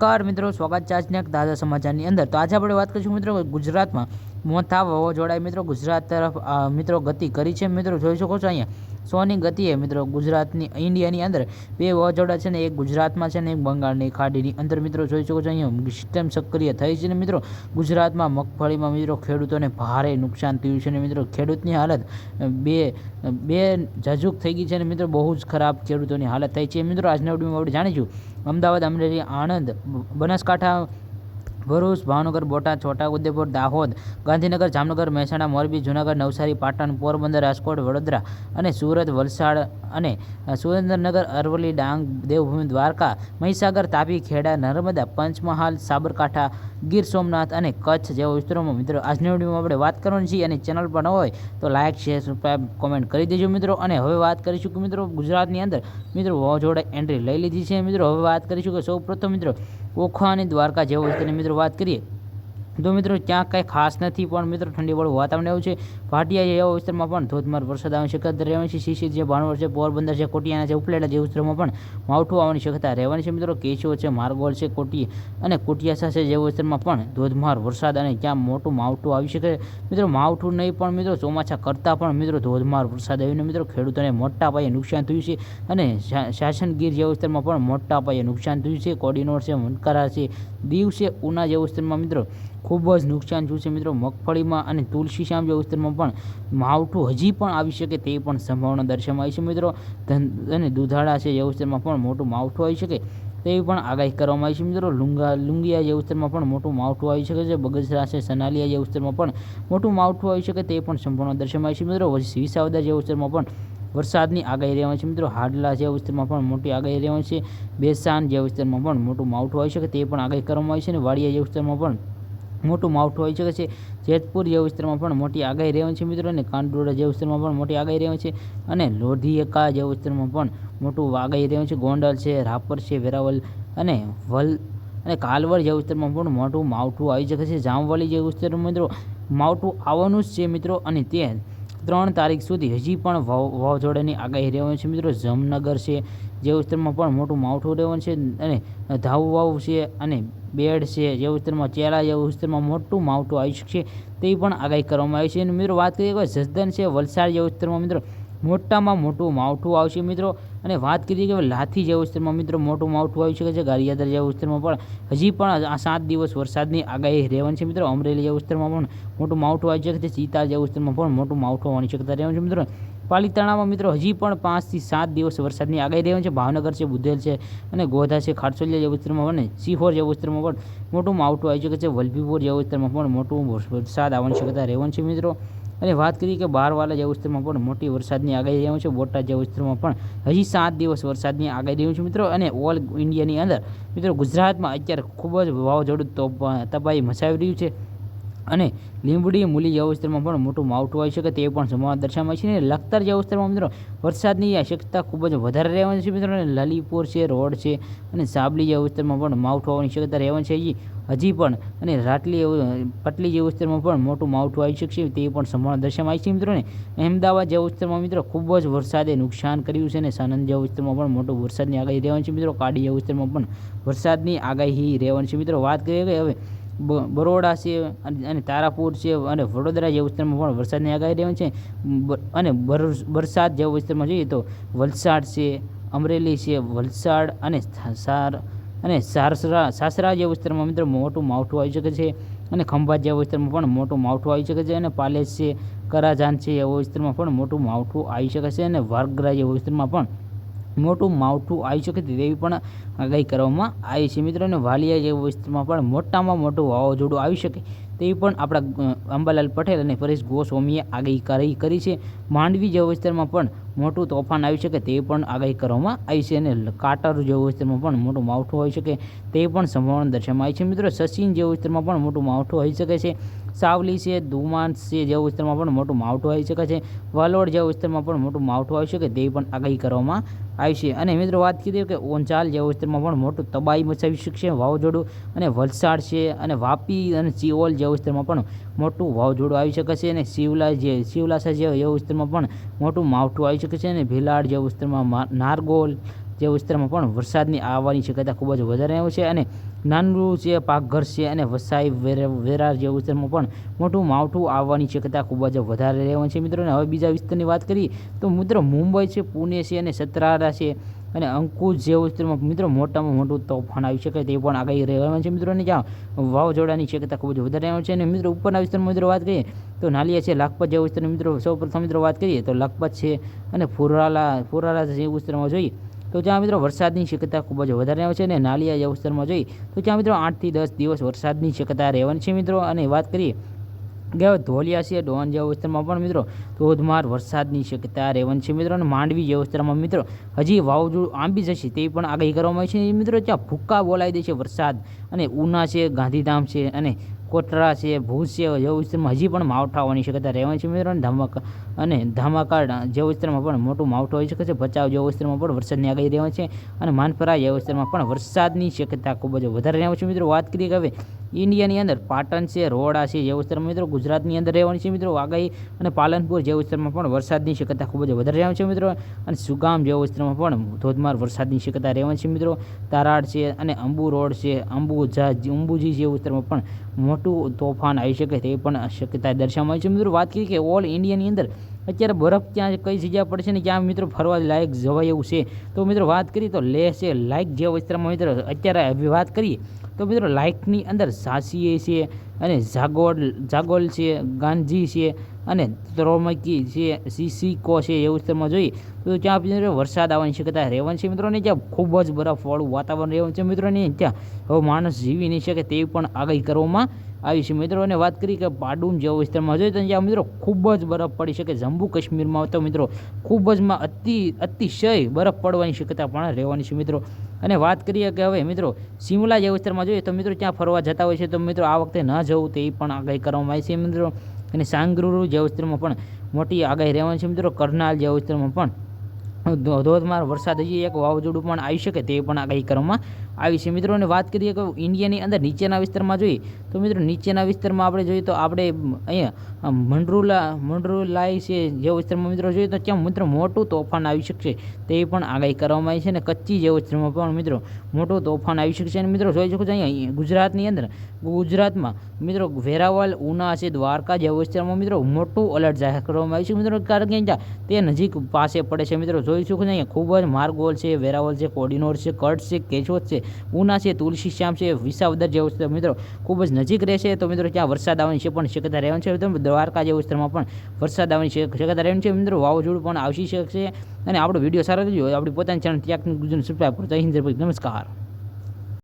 Car મિત્રો, સ્વાગત છે આજના એક તાજા સમાચારની અંદર. તો આજે આપણે વાત કરીશું મિત્રો ગુજરાતમાં મોથા વાવાઝોડાએ મિત્રો, ગુજરાત તરફ મિત્રો, ગતિ કરી છે. મિત્રો, જોઈ શકો છો અહીંયા. સોની ગતિએ, મિત્રો, ગુજરાતની, ઇન્ડિયાની અંદર બે વાવાઝોડા છે ને, એક ગુજરાતમાં છે ને, એક બંગાળની ખાડીની અંદર. મિત્રો, જોઈ શકો છો અહીંયા સિસ્ટમ સક્રિય થઈ છે ને, મિત્રો. ગુજરાતમાં મગફળીમાં, મિત્રો, ખેડૂતોને ભારે નુકસાન થયું છે ને, મિત્રો. ખેડૂતની હાલત બે બે જાજુક થઈ ગઈ છે ને, મિત્રો. બહુ જ ખરાબ ખેડૂતોની હાલત થઈ છે. મિત્રો, આજના વિડીયોમાં આપણે જાણીશું. અમદાવાદ અમરેલી, આણંદ બનાસકાંઠા ભરૂચ, ભાવનગર, બોટાદ, છોટાઉદેપુર, દાહોદ, ગાંધીનગર, જામનગર, મહેસાણા, મોરબી, જૂનાગઢ, નવસારી, પાટણ, પોરબંદર, રાજકોટ, વડોદરા અને સુરત, વલસાડ અને સુરેન્દ્રનગર, અરવલ્લી, ડાંગ, દેવભૂમિ, દ્વારકા, મહીસાગર, તાપી, ખેડા, નર્મદા, પંચમહાલ, સાબરકાંઠા, ગીર સોમનાથ અને કચ્છ જેવા વિસ્તારોમાં મિત્રો આજની વિડીયોમાં આપણે વાત કરવાની છીએ અને ચેનલ ન હોય તો લાઇક શેર સબસ્ક્રાઈબ કોમેન્ટ કરી દેજો મિત્રો અને હવે વાત કરીશું કે મિત્રો ગુજરાતની અંદર મિત્રો જોડે એન્ટ્રી લઈ લીધી છે મિત્રો. હવે વાત કરીશું કે સૌ પ્રથમ મિત્રો ઓખા અને દ્વારકા જેવા વિસ્તારની મિત્રો વાત કરીએ તો મિત્રો ત્યાં કાંઈ ખાસ નથી પણ મિત્રો ઠંડીવાળું વાતાવરણ એવું છે. ભાટિયા એવા વિસ્તારમાં પણ ધોધમાર વરસાદ આવવાની શક્યતા રહેવાની છે શિશિર છે, ભાણવડ છે, પોરબંદર છે, કોટિયાના છે, ઉપલેટા જે વિસ્તારોમાં પણ માવઠું આવવાની શક્યતા રહેવાની છે મિત્રો. કેશો છે, માર્ગોળ છે, કોટી અને કોટિયાસા છે જેવા વિસ્તારમાં પણ ધોધમાર વરસાદ અને ક્યાં મોટું માવઠું આવી શકે. મિત્રો, માવઠું નહીં પણ મિત્રો, ચોમાસા કરતાં પણ મિત્રો ધોધમાર વરસાદ આવીને મિત્રો. ખેડૂતોને મોટા પાયે નુકસાન થયું છે અને શાસનગીર જેવા વિસ્તારમાં પણ મોટા પાયે નુકસાન થયું છે. કોડીનોર છે, મનકારા છે, દીવ છે, ઉના જેવા વિસ્તારમાં મિત્રો ખૂબ જ નુકસાન થયું છે મિત્રો. મગફળીમાં અને તુલસીશ્યામ જેવા વિસ્તારમાં પણ માવઠું હજી પણ આવી શકે તેવી પણ સંભાવના દર્શાવાઈ છે મિત્રો. અને દુધાળા છે જેવા વિસ્તારમાં પણ મોટું માવઠું આવી શકે તેવી પણ આગાહી કરવામાં આવી છે મિત્રો. લુંગા, લુંગિયા જે વિસ્તારમાં પણ મોટું માવઠું આવી શકે છે. બગસરા છે, સનાલિયા જે વિસ્તારમાં પણ મોટું માવઠું આવી શકે તે પણ સંભાવના આવી છે મિત્રો. વિસાવદર જે વિસ્તારમાં પણ વરસાદની આગાહી રહેવાની છે મિત્રો. હાડલા જે વિસ્તારમાં પણ મોટી આગાહી રહેવાની છે. બેસાન જે વિસ્તારમાં પણ મોટું માવઠું આવી શકે તે પણ આગાહી કરવામાં આવી છે અને વાડિયા જે વિસ્તારમાં પણ મોટું માવઠું આવી શકે છે. જેતપુર જેવા વિસ્તારમાં પણ મોટી આગાહી રહેવાની છે મિત્રો અને કાંડોડા જેવા વિસ્તારમાં પણ મોટી આગાહી રહેવાની છે અને લોધિયકા જેવા વિસ્તારમાં પણ મોટું આગાહી રહેવાનું છે. ગોંડલ છે, રાપર છે વેરાવલ અને વલ અને કાલવડ જેવા વિસ્તારમાં પણ મોટું માવઠું આવી શકે છે. જામવાલી જેવા વિસ્તારમાં મિત્રો માવઠું આવવાનું જ છે મિત્રો અને તે ત્રણ તારીખ સુધી હજી પણ વાવ વાવાઝોડાની આગાહી રહેવાની છે મિત્રો. જામનગર છે જે વિસ્તારમાં પણ મોટું માવઠું રહેવાનું છે અને ધાવ વાવ છે અને બેડ છે જે વિસ્તારમાં ચેલા, જેવા વિસ્તારમાં મોટું માવઠું આવી શકશે તે પણ આગાહી કરવામાં આવી છે. અને મિત્રો, વાત કરીએ કે જસદન છે, વલસાડ જેવા વિસ્તારમાં મિત્રો, મોટામાં મોટું માવઠું આવશે મિત્રો. અને વાત કરીએ કે લાથી જેવા વિસ્તારમાં મિત્રો, મોટું માવઠું આવી શકે છે. ગારિયાદર જેવા વિસ્તારમાં પણ હજી પણ આ સાત દિવસ વરસાદની આગાહી રહેવાની છે મિત્રો. અમરેલી જેવા વિસ્તારમાં પણ મોટું માવઠું આવી શકે છે. સીતા જેવા વિસ્તારમાં પણ મોટું માવઠું આવવાની શક્યતા રહેવાની છે મિત્રો. પાલીતાણામાં મિત્રો હજી પણ પાંચથી સાત દિવસ વરસાદની આગાહી રહેવાની છે. ભાવનગર છે બુધેલ છે અને ગોધા છે, ખારસોલિયા જેવા વિસ્તારમાં પણ સિહોર જેવા વિસ્તારમાં પણ મોટું માવઠું આવી શકે છે. વલભીપુર જેવા વિસ્તારમાં પણ મોટું વરસાદ આવવાની શક્યતા રહેવાની છે મિત્રો. અને વાત કરીએ કે બહારવાલા જેવા વિસ્તારમાં પણ મોટી વરસાદની આગાહી રહેવાની છે. બોટાદ જેવા વિસ્તારમાં પણ હજી સાત દિવસ વરસાદની આગાહી રહેવાની છે મિત્રો. અને ઓલ ઇન્ડિયાની અંદર મિત્રો ગુજરાતમાં અત્યારે ખૂબ જ વાવાઝોડું તબાહી મચાવી રહ્યું છે. અને લીંબડી મૂલી જેવા વિસ્તારમાં પણ મોટું માવઠું આવી શકે તે પણ સંભાવના દર્શાવાય છે. અને લખતર જેવા વિસ્તારમાં મિત્રો, વરસાદની આ શક્યતા ખૂબ જ વધારે રહેવાની છે મિત્રો. અને લલીપુર છે, રોડ છે અને સાબલી જેવા વિસ્તારમાં પણ માવઠું આવવાની શક્યતા રહેવાની છે. હજી હજી પણ અને રાટલી પટલી જેવા વિસ્તારમાં પણ મોટું માવઠું આવી શકશે તે પણ સંભાવના દર્શાવાય છે મિત્રો. ને અહેમદાબાદ જેવા વિસ્તારમાં મિત્રો, ખૂબ જ વરસાદે નુકસાન કર્યું છે અને સાનંદ જેવા વિસ્તારમાં પણ મોટું વરસાદની આગાહી રહેવાની છે મિત્રો. કાડી જેવા વિસ્તારમાં પણ વરસાદની આગાહી રહેવાની છે મિત્રો. વાત કરીએ કે હવે બરોડા છે અને તારાપુર છે અને વડોદરા જેવા વિસ્તારમાં પણ વરસાદની આગાહી રહેવાની છે. અને વરસાદ જેવા વિસ્તારમાં જોઈએ તો વલસાડ છે, અમરેલી છે, વલસાડ અને સાર, અને સારસરા, સાસરા જેવા વિસ્તારમાં મિત્રો મોટું માવઠું આવી શકે છે અને ખંભાત જેવા વિસ્તારમાં પણ મોટું માવઠું આવી શકે છે અને પાલેજ છે, કરાજાન છે એવા વિસ્તારમાં પણ મોટું માવઠું આવી શકે છે અને વારગરા જેવા વિસ્તારમાં પણ મોટું માવઠું આવી શકે તેવી પણ આગાહી કરવામાં આવી છે. મિત્રો, અને વાલિયા જેવા વિસ્તારમાં પણ મોટામાં મોટું વાવાઝોડું આવી શકે તેવી પણ આપણા અંબાલાલ પટેલ અને પરેશ ગોસ્વામીએ આગાહી કરી છે. માંડવી જેવા વિસ્તારમાં પણ મોટું તોફાન આવી શકે તે પણ આગાહી કરવામાં આવી છે અને કાટર જેવું વિસ્તારમાં પણ મોટું માવઠું હોઈ શકે તે પણ સંભાવના દર્શાવવામાં આવી છે. મિત્રો, સચિન જેવા વિસ્તારમાં પણ મોટું માવઠું હોઈ શકે છે. સાવલી છે, ધુમાન છે જેવા વિસ્તારમાં પણ મોટું માવઠું આવી શકે છે. વાલોડ જેવા વિસ્તારમાં પણ મોટું માવઠું આવી શકે તે પણ આગાહી કરવામાં આવી છે. અને મિત્રો, વાત કીધી કે ઓંચાલ જેવા વિસ્તારમાં પણ મોટું તબાહી મચાવી શકશે વાવાઝોડું અને વલસાડ છે અને વાપી અને ચિઓલ જેવા વિસ્તારમાં પણ મોટું વાવાઝોડું આવી શકે છે અને શિવલા જે શિવલાસા જેવા એવા વિસ્તારમાં પણ મોટું માવઠું આવી શકે છે અને ભીલાડ જેવા વિસ્તારમાં નારગોલ જે વિસ્તારમાં પણ વરસાદની આવવાની શક્યતા ખૂબ જ વધારે આવે છે અને નાનું જે પાકઘર છે અને વસાઈ વેર- વેરાર જે વિસ્તારમાં પણ મોટું માવઠું આવવાની શક્યતા ખૂબ જ વધારે રહેવાની છે. મિત્રોને હવે બીજા વિસ્તારની વાત કરીએ તો મિત્રો, મુંબઈ છે, પુણે છે અને સતરારા છે. અને અંકુશ જેવું વિસ્તારમાં મિત્રો મોટામાં મોટું તોફાન આવી શકે તે પણ આગાહી રહેવાનું છે મિત્રો. અને જ્યાં વાવાઝોડાની શક્યતા ખૂબ જ વધારે છે. અને મિત્રો ઉપરના વિસ્તારમાં મિત્રો વાત કરીએ તો નાલિયા છે, લાખપત જે વિસ્તારની મિત્રો સૌ પ્રથમ મિત્રો વાત કરીએ તો લાખપત છે અને ફુરાલા ફુરાલા જે વિસ્તારમાં જોઈએ તો ત્યાં મિત્રો વરસાદની શક્યતા ખૂબ જ વધારે આવે છે. અને નાલિયા જે વિસ્તારમાં જોઈએ તો ત્યાં મિત્રો આઠથી દસ દિવસ વરસાદની શક્યતા રહેવાની છે મિત્રો. અને વાત કરીએ હવે ધોલિયા છે ડોન જેવા વિસ્તારમાં પણ મિત્રો ધોધમાર વરસાદની શક્યતા રહેવાની છે. મિત્રો, અને માંડવી જેવા વિસ્તારમાં મિત્રો હજી વાવાઝોડું આંબી જશે તે પણ આગાહી કરવામાં આવી છે. મિત્રો, ત્યાં ભૂક્કા બોલાવી દે છે વરસાદ અને ઉના છે, ગાંધીધામ છે અને કોટરા છે ભુજ છે, જેવા વિસ્તારમાં હજી પણ માવઠા આવવાની શક્યતા રહેવાની છે મિત્રો અને ધમાકા અને ધામાકા જેવા વિસ્તારમાં પણ મોટું માવઠું હોઈ શકે છે. ભચાઉ જેવા વિસ્તારમાં પણ વરસાદની આગાહી રહેવાની છે અને માનપરા જેવા વિસ્તારમાં પણ વરસાદની શક્યતા ખૂબ જ વધારે રહેવાની છે. મિત્રો, વાત કરીએ કે હવે ઇન્ડિયાની અંદર પાટણ છે રોડા છે જે વિસ્તારમાં મિત્રો ગુજરાતની અંદર રહેવાની છે મિત્રો આગાહી અને પાલનપુર જેવા વિસ્તારમાં પણ વરસાદની શક્યતા ખૂબ જ વધારે રહેવાની છે મિત્રો. અને સુગામ જેવા વિસ્તારમાં પણ ધોધમાર વરસાદની શક્યતા રહેવાની છે મિત્રો. તારાડ છે અને અંબુ રોડ છે, અંબુજા, અંબુજી જેવા વિસ્તારમાં પણ મોટું તોફાન આવી શકે તે પણ શક્યતા દર્શાવવામાં છે. મિત્રો, વાત કરીએ કે ઓલ ઇન્ડિયાની અંદર અત્યારે બરફ ક્યાં કઈ જગ્યા પડશે ને ક્યાં મિત્રો ફરવા લાયક જવાય એવું છે? તો મિત્રો, વાત કરીએ તો લેહ છે લાઇક જે વિસ્તારમાં મિત્રો અત્યારે વાત કરીએ તો મિત્રો લાઇકની અંદર સાસીએ છે અને જાગોલ જાગોલ છે, ગાંધી છે અને ત્રોમકી છે, સિસિકો છે એ વિસ્તારમાં જોઈએ તો ત્યાં મિત્રો વરસાદ આવવાની શક્યતા રહેવાની છે. મિત્રોને ત્યાં ખૂબ જ બરફવાળું વાતાવરણ રહેવાનું છે. મિત્રોને ત્યાં હવે માણસ જીવી નહીં શકે તેવી પણ આગાહી કરવામાં આવી છે. મિત્રો, અને વાત કરી કે પાડુમ જેવો વિસ્તારમાં હજુ ત્યાં મિત્રો ખૂબ જ બરફ પડી શકે. જમ્મુ કાશ્મીરમાં તો મિત્રો ખૂબ જ માં અતિ, અતિશય બરફ પડવાની શક્યતા પણ રહેવાની છે મિત્રો. અને વાત કરીએ કે હવે મિત્રો શિમલા જે વિસ્તારમાં જોઈએ તો મિત્રો ત્યાં ફરવા જતા હોય છે. તો મિત્રો આ વખતે ન જવું તે પણ આગાહી કરવામાં આવી છે મિત્રો. અને સાંગરુરુ જે વિસ્તારમાં પણ મોટી આગાહી રહેવાની છે મિત્રો. કરનાલ જે વિસ્તારમાં પણ ધોધમાર વરસાદ હજી એક વાવાઝોડું પણ આવી શકે તે પણ આગાહી કરવામાં આવી છે. મિત્રો અને વાત કરીએ કે ઇન્ડિયાની અંદર નીચેના વિસ્તારમાં જોઈએ તો મિત્રો નીચેના વિસ્તારમાં આપણે જોઈએ તો આપણે અહીંયા મંડરુલા મંડરુલાઈ છે જે વિસ્તારમાં મિત્રો જોઈએ તો ત્યાં મિત્રો મોટું તોફાન આવી શકશે. તે પણ આગાહી કરવામાં આવી છે અને કચ્છી જે વિસ્તારમાં પણ મિત્રો મોટું તોફાન આવી શકશે. અને મિત્રો જોઈ શકો છો અહીંયા ગુજરાતની અંદર, ગુજરાતમાં મિત્રો વેરાવળ, ઉના છે, દ્વારકા જેવા વિસ્તારમાં મિત્રો મોટું અલર્ટ જાહેર કરવામાં આવ્યું છે. મિત્રો કારણ કે અહીંયા તે નજીક પાસે પડે છે. મિત્રો જોઈ શકો છો અહીંયા ખૂબ જ માર્ગોલ છે. વેરાવળ છે, કોડીનોર છે, કચ્છ છે, કેશોદ છે. ઉના છે, તુલસી શ્યામ છે, વિસાવદર જેવું છે મિત્રો, ખૂબ જ નજીક રહેશે તો મિત્રો, ત્યાં વરસાદ આવવાની છે, પણ શક્યતા રહેવાની છે. મિત્રો, દ્વારકા જેવું વિસ્તારમાં પણ વરસાદ આવવાની શક્યતા રહેવાની છે. મિત્રો, વાવાઝોડું પણ આવી શકશે અને આપણો વીડિયો સારો રહ્યો આપણી પોતાની ચેનલ ત્યાગ ગુજરાત સબસ્ક્રાઈબ કરો. જય હિન્દ નમસ્કાર.